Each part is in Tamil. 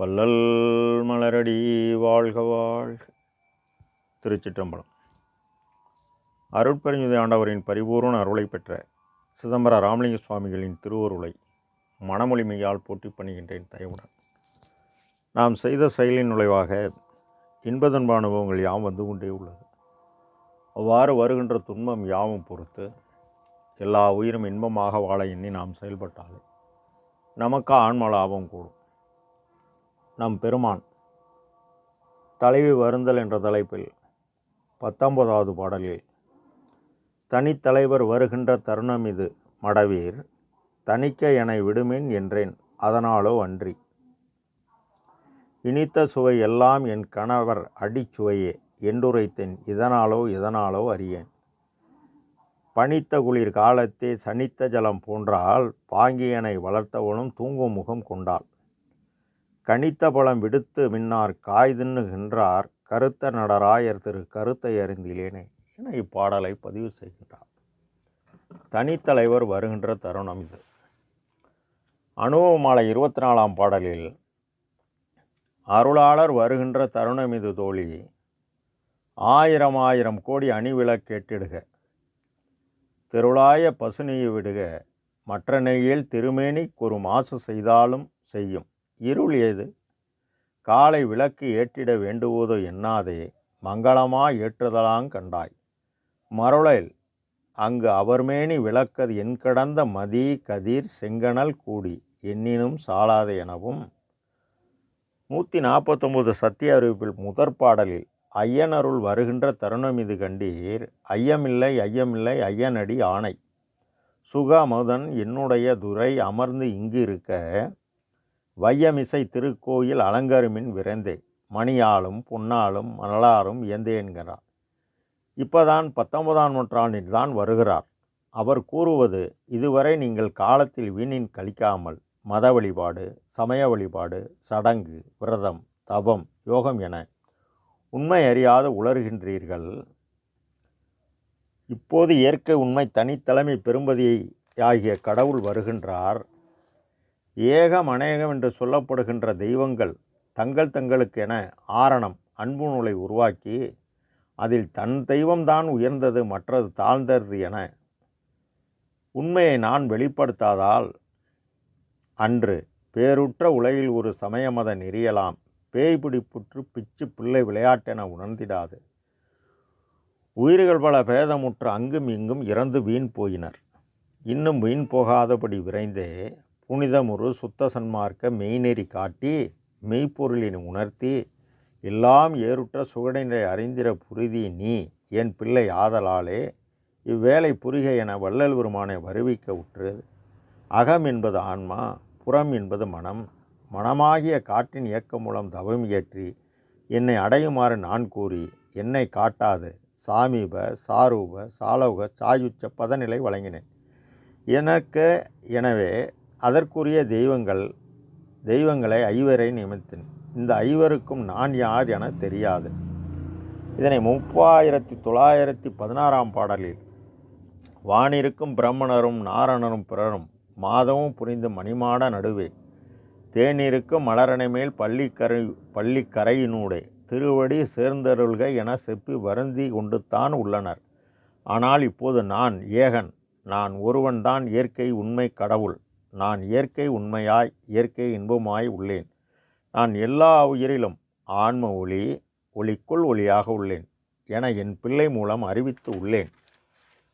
வள்ளல் மலரடி வாழ்க வாழ்க. திருச்சிற்றம்பலம். அருட்பெருஞ்சுதை ஆண்டவரின் பரிபூர்ண அருளை பெற்ற சிதம்பர ராமலிங்க சுவாமிகளின் திருவருளை மனமொழிமையால் போட்டி பணிகின்றேன் தயவுடன். நாம் செய்த செயலின் நுழைவாக இன்பதன்ப அனுபவங்கள் யாவும் வந்து கொண்டே உள்ளது. அவ்வாறு வருகின்ற துன்பம் யாவும் பொறுத்து எல்லா உயிரும் இன்பமாக வாழ எண்ணி நாம் செயல்பட்டாலே நமக்கு ஆன்ம லாபம் கூடும். நம் பெருமான். தலைவி வருந்தல் என்ற தலைப்பில் பத்தொன்பதாவது பாடலில் தனித்தலைவர் வருகின்ற தருணம் இது மடவீர்! தணிக்க என விடுமேன் என்றேன் அதனாலோ அன்றி! இனித்த சுவை எல்லாம் என் கணவர் அடிச்சுவையே என்றுரைத்தேன் இதனாலோ இதனாலோ அறியேன்! பனித்த குளிர் காலத்தே சனித்த ஜலம் போன்றால் பாங்கியனை வளர்த்தவனும் தூங்கும் முகம் கொண்டாள் கணித்த பழம் விடுத்து மின்னார் காய் தின்னுகின்றார் கருத்த நடராயர் திரு கருத்தை அறிந்திலேனே என இப்பாடலை பதிவு செய்கின்றார். தனித்தலைவர் வருகின்ற தருணம் இது. அனுபவமாலை இருபத்தி நாலாம் பாடலில் அருளாளர் வருகின்ற தருணம் இது தோழி. ஆயிரம் ஆயிரம் கோடி அணிவில கேட்டிடுக. திருளாய பசுனியை விடுக. மற்ற நெய்யில் திருமேனி ஒரு மாசு செய்தாலும் செய்யும். இருள் ஏது காலை விளக்கு ஏற்றிட வேண்டுவதோ எண்ணாதே மங்களமா ஏற்றுதலாங் கண்டாய். மருளில் அங்கு அவர்மேனி விளக்கது என் கடந்த மதி கதிர் செங்கனல் கூடி எண்ணினும் சாலாது எனவும். நூற்றி நாற்பத்தொம்பது சத்திய அறிவிப்பில் முதற் பாடலில் ஐயனருள் வருகின்ற தருணம் இது கண்டீர் ஐயமில்லை ஐயமில்லை ஐயனடி ஆணை. சுகாமதன் என்னுடைய துரை அமர்ந்து இங்கு இருக்க வையமிசை திருக்கோயில் அலங்கருமின் விரைந்தே. மணியாலும் பொன்னாலும் மணலாரும் இயந்தேன்கிறார் இப்போதான் பத்தொன்பதாம் நூற்றாண்டில் தான் வருகிறார். அவர் கூறுவது இதுவரை நீங்கள் காலத்தில் வீணின் கழிக்காமல் மத வழிபாடு சமய வழிபாடு சடங்கு விரதம் தவம் யோகம் என உண்மை அறியாது உளறுகின்றீர்கள். இப்போது இயற்கை உண்மை தனித்தலைமை பெரும்பதியை ஆகிய கடவுள் வருகின்றார். ஏகம் அநேகம் என்று சொல்லப்படுகின்ற தெய்வங்கள் தங்கள் தங்களுக்கென ஆரணம் அன்பு நூலை உருவாக்கி அதில் தன் தெய்வம்தான் உயர்ந்தது மற்றது தாழ்ந்தது என உண்மையை நான் வெளிப்படுத்தாதால் அன்று பேருற்ற உலகில் ஒரு சமய மத நெறியலாம் பேய் பிடிப்புற்று பிச்சு பிள்ளை விளையாட்டென உணர்ந்திடாது. உயிர்கள் பல பேதமுற்று அங்கும் இங்கும் இறந்து வீண் போயினர். இன்னும் வீண் போகாதபடி விரைந்தே புனிதமுறு சுத்த சன்மார்க்க மெய்நெறி காட்டி மெய்ப்பொருளினை உணர்த்தி எல்லாம் ஏறுற்ற சுகடினை அறிந்திர புரிதி நீ என் பிள்ளை ஆதலாலே இவ்வேளை புரிக என வள்ளல் பெருமானை வருவிக்க உற்றது. அகம் என்பது ஆன்மா புறம் என்பது மனம் மனமாகிய காற்றின் இயக்கம் மூலம் தவம் இயற்றி என்னை அடையுமாறு நான் கூறி என்னை காட்டாது சாமீப சாரூப சாலோக சாயுச்ச பதநிலை வழங்கினேன். எனக்கு எனவே அதற்குரிய தெய்வங்கள் தெய்வங்களை ஐவரை நியமித்தேன். இந்த ஐவருக்கும் நான் யார் என தெரியாது. இதனை முப்பாயிரத்தி தொள்ளாயிரத்தி பதினாறாம் பாடலில் வானிருக்கும் பிரம்மணரும் நாரணரும் பிறரும் மாதமும் புரிந்து மணிமாட நடுவே தேனிருக்கும் மலரணை மேல் பள்ளிக்கரை பள்ளிக்கரையினூடே திருவடி சேர்ந்தருள்க என செப்பி வருந்தி கொண்டுத்தான் உள்ளனர். ஆனால் இப்போது நான் ஏகன் நான் ஒருவன்தான் இயற்கை உண்மை கடவுள். நான் இயற்கை உண்மையாய் இயற்கை இன்பமாய் உள்ளேன். நான் எல்லா உயிரிலும் ஆன்ம ஒளி ஒளிக்குள் ஒளியாக உள்ளேன் என என் பிள்ளை மூலம் அறிவித்து உள்ளேன்.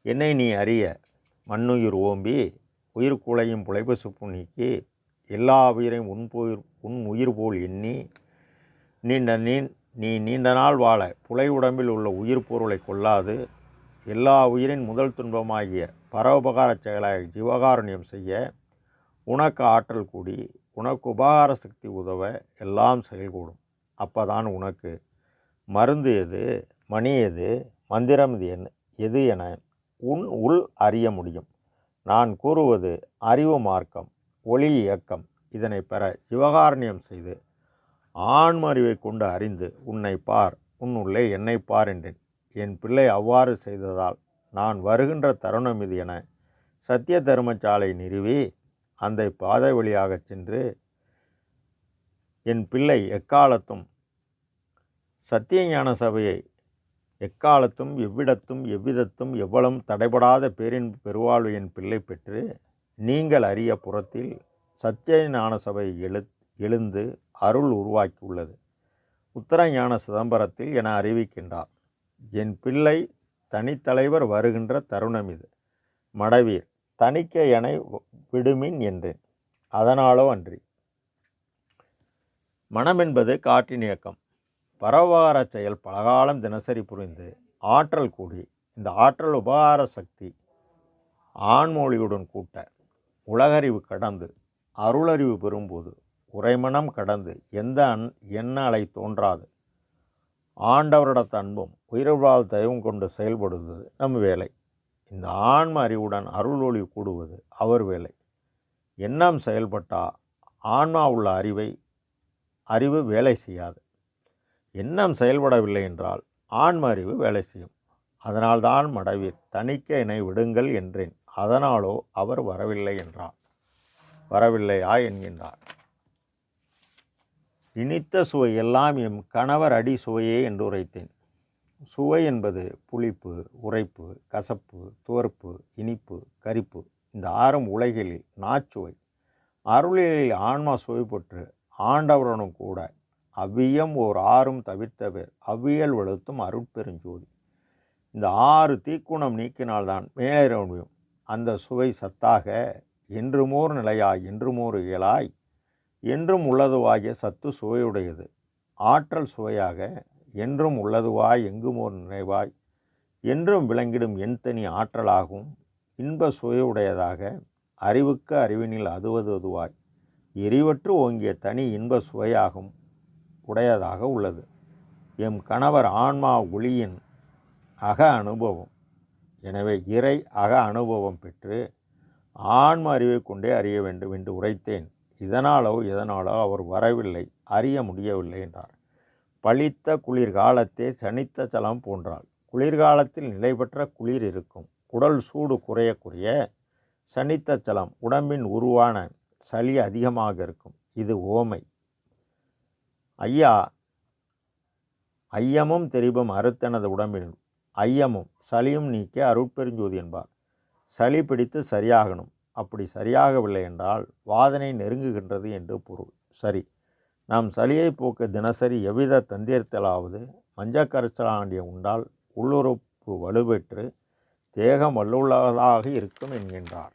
என்னை நீ அறிய மண்ணுயிர் ஓம்பி உயிர்குலையும் சுப்பு நீக்கி எல்லா உயிரையும் உன் போயிர் உன் உயிர் போல் எண்ணி நீண்ட நீ நீ நீண்ட நாள் வாழ புலை உடம்பில் உள்ள உயிர் பொருளை கொள்ளாது எல்லா உயிரின் முதல் துன்பமாகிய பரோபகார செயலாக ஜீவகாருண்யம் செய்ய உனக்கு ஆற்றல் கூடி உனக்கு உபகார சக்தி உதவ எல்லாம் செயல்கூடும். அப்பதான் உனக்கு மருந்து எது மணி எது மந்திரம் இது என்ன எது என உன் உள் அறிய முடியும். நான் கூறுவது அறிவு மார்க்கம் ஒளி இயக்கம். இதனை பெற சிவகாரணியம் செய்து ஆண்மறிவை கொண்டு அறிந்து உன்னை பார் உன் உள்ளே என்னை பார் என்றேன். என் பிள்ளை அவ்வாறு செய்ததால் நான் வருகின்ற தருணம் இது என சத்திய தர்மச்சாலை நிறுவி அந்த பாதை வழியாகச் சென்று என் பிள்ளை எக்காலத்தும் சத்தியஞான சபையை எக்காலத்தும் எவ்விடத்தும் எவ்விதத்தும் எவ்வளவும் தடைபடாத பேரின் பெருவாழ்வு என் பிள்ளை பெற்று நீங்கள் அறிய புறத்தில் சத்திய ஞான சபை எழு எழுந்து அருள் உருவாக்கியுள்ளது. உத்தரஞான சிதம்பரத்தில் என அறிவிக்கின்றார் என் பிள்ளை தனித்தலைவர் வருகின்ற தருணம் இது. மடவீர் தணிக்கையனை என விடுமின் என்றேன். அதனாலோ அன்றி. மனம் என்பது காற்றின் இயக்கம். பரவார செயல் பலகாலம் தினசரி புரிந்து ஆற்றல் கூடி இந்த ஆற்றல் உபகார சக்தி ஆண்மொழியுடன் கூட்ட உலகறிவு கடந்து அருளறிவு பெறும்போது உரைமனம் கடந்து எந்த அன் எண்ண அலை தோன்றாது. ஆண்டவரிடத்த அன்பும் உயிர்வாழ் தயவும் கொண்டு செயல்படுவது நம் வேலை. இந்த ஆன்ம அறிவுடன் அருள் ஒளி கூடுவது அவர் வேலை. எண்ணம் செயல்பட்டால் ஆன்மா உள்ள அறிவை அறிவு வேலை செய்யாது. எண்ணம் செயல்படவில்லை என்றால் ஆன்ம அறிவு வேலை செய்யும். அதனால்தான் மடவீர் தணிக்க என்னை விடுங்கள் என்றேன். அதனாலோ அவர் வரவில்லை என்றார் வரவில்லையா என்கின்றார். இனித்த சுவை எல்லாம் எம் கணவர் அடி சுவையே என்று உரைத்தேன். சுவை என்பது புளிப்பு உரைப்பு கசப்பு துவர்ப்பு இனிப்பு கரிப்பு. இந்த ஆறும் உலகில் நாச்சுவை. அருளில் ஆன்மா சுவை பெற்று ஆண்டவரனும் கூட அவ்வியம் ஓர் ஆறும் தவிர்த்தவர். அவ்வியல் வெளுத்தும் அருட்பெருஞ்சோதி. இந்த ஆறு தீக்குணம் நீக்கினால்தான் மேலேற முடியும் அந்த சுவை சத்தாக என்றுமோர் நிலையாய் என்றுமோர் இயலாய் என்றும் உள்ளதுவாகிய சத்து சுவையுடையது. ஆற்றல் சுவையாக என்றும் உள்ளதுவாய் எங்குமோர் நினைவாய்? என்றும் விளங்கிடும் என் தனி ஆற்றலாகவும் இன்ப சுவையுடையதாக அறிவுக்கு அறிவினில் அதுவது அதுவாய். எரிவற்று ஓங்கிய தனி இன்ப சுவையாகும் உடையதாக உள்ளது. எம் கணவர் ஆன்மா ஒளியின் அக அனுபவம். எனவே இறை அக அனுபவம் பெற்று ஆன்ம அறிவை கொண்டே அறிய வேண்டும் என்று உரைத்தேன். இதனாலோ இதனாலோ அவர் வரவில்லை அறிய முடியவில்லை என்றார். பழித்த குளிர்காலத்தே சனித்த சலம் போன்றால் குளிர்காலத்தில் நிலைபெற்ற குளிர் இருக்கும். உடல் சூடு குறைய குறைய சனித்த சலம் உடம்பின் உருவான சளி அதிகமாக இருக்கும். இது ஓமை. ஐயா ஐயமும் தெரிவும் அறுத்தனது உடம்பினுள். ஐயமும் சளியும் நீக்க அருட்பெருஞ்சோதி என்பார். சளி பிடித்து சரியாகணும். அப்படி சரியாகவில்லை என்றால் வாதனை நெருங்குகின்றது என்று பொருள். சரி. நாம் சளியை போக்க தினசரி எவ்வித தந்திரத்திலாவது மஞ்சக்கரைச்சலாண்டிய உண்டால் உள்ளுறுப்பு வலுப்பெற்று தேகம் வல்லுள்ளதாக இருக்கும் என்கின்றார்.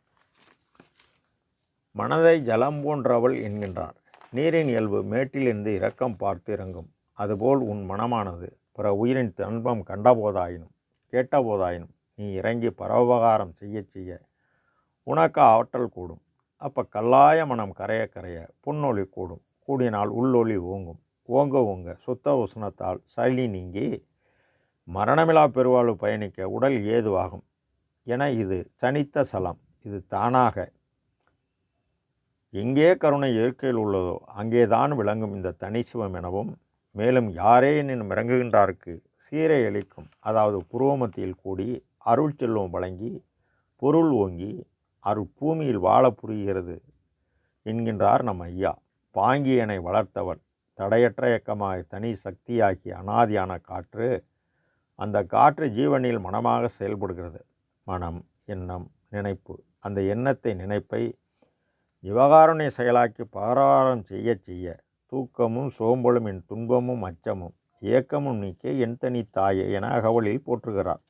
மனதை ஜலம் போன்றவள் என்கின்றார். நீரின் இயல்பு மேட்டிலிருந்து இரக்கம் பார்த்து இறங்கும் அதுபோல் உன் மனமானது பிற உயிரின் துன்பம் கண்டபோதாயினும் கேட்டபோதாயினும் நீ இறங்கி பரோபகாரம் செய்ய செய்ய உனக்கு ஆற்றல் கூடும். அப்போ கல்லாய மனம் கரைய கரைய புன்னொளி கூடும். கூடினால் உள்ளொளி ஓங்கும். ஓங்க ஓங்க சுத்த உஷ்ணத்தால் சளி நீங்கி மரணமிலா பெருவாழ்வு பயணிக்க உடல் ஏதுவாகும். என இது சனித்த சலம். இது தானாக எங்கே கருணை இயற்கையில் உள்ளதோ அங்கேதான் விளங்கும் இந்த தனிசிவம் எனவும் மேலும் யாரே என்னும் இறங்குகின்றாருக்கு சீரை அளிக்கும் அதாவது புருவமத்தியில் கூடி அருள் செல்வம் வழங்கி பொருள் ஓங்கி அருள் பூமியில் வாழ புரிகிறது என்கின்றார் நம் ஐயா. பாங்கியனை வளர்த்தவன் தடையற்ற இயக்கமாக தனி சக்தியாக்கி அனாதியான காற்று அந்த காற்று ஜீவனில் மனமாக செயல்படுகிறது. மனம் எண்ணம் நினைப்பு அந்த எண்ணத்தை நினைப்பை விவகாரனை செயலாக்கி பாராரம் செய்ய செய்ய தூக்கமும் சோம்பலும் என் துன்பமும் அச்சமும் ஏக்கமும் நீக்க என் தனி தாயே என அகவலில் போற்றுகிறார்.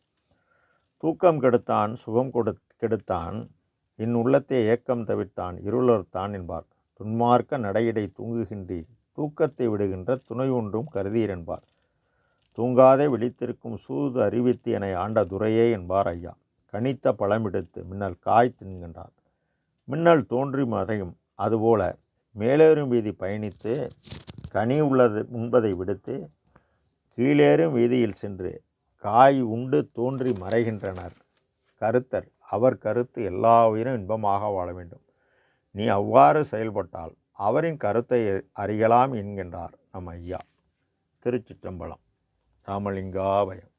தூக்கம் கெடுத்தான் சுகம் கொடு கெடுத்தான் என் உள்ளத்தை ஏக்கம் தவிர்த்தான் இருளர்த்தான் என்பார். துன்மார்க்க நடையிடை தூங்குகின்றீர். தூக்கத்தை விடுகின்ற துணை ஒன்றும் கருதீர் என்பார். தூங்காதே விழித்திருக்கும் சூது அறிவித்து என ஆண்ட துரையே என்பார் ஐயா. கனித்த பழமெடுத்து மின்னல் காய் தின்கின்றார். மின்னல் தோன்றி மறையும். அதுபோல மேலேறும் வீதி பயணித்து கனி உள்ளது உண்பதை விடுத்து கீழேறும் வீதியில் சென்று காய் உண்டு தோன்றி மறைகின்றனர். கருத்தர் அவர் கருத்து எல்லா உயிரும் இன்பமாக வாழ வேண்டும். நீ அவ்வாறு செயல்பட்டால் அவரின் கருத்தை அறியலாம் என்கின்றார் நம் ஐயா. திருச்சிற்றம்பலம் ராமலிங்காபயம்.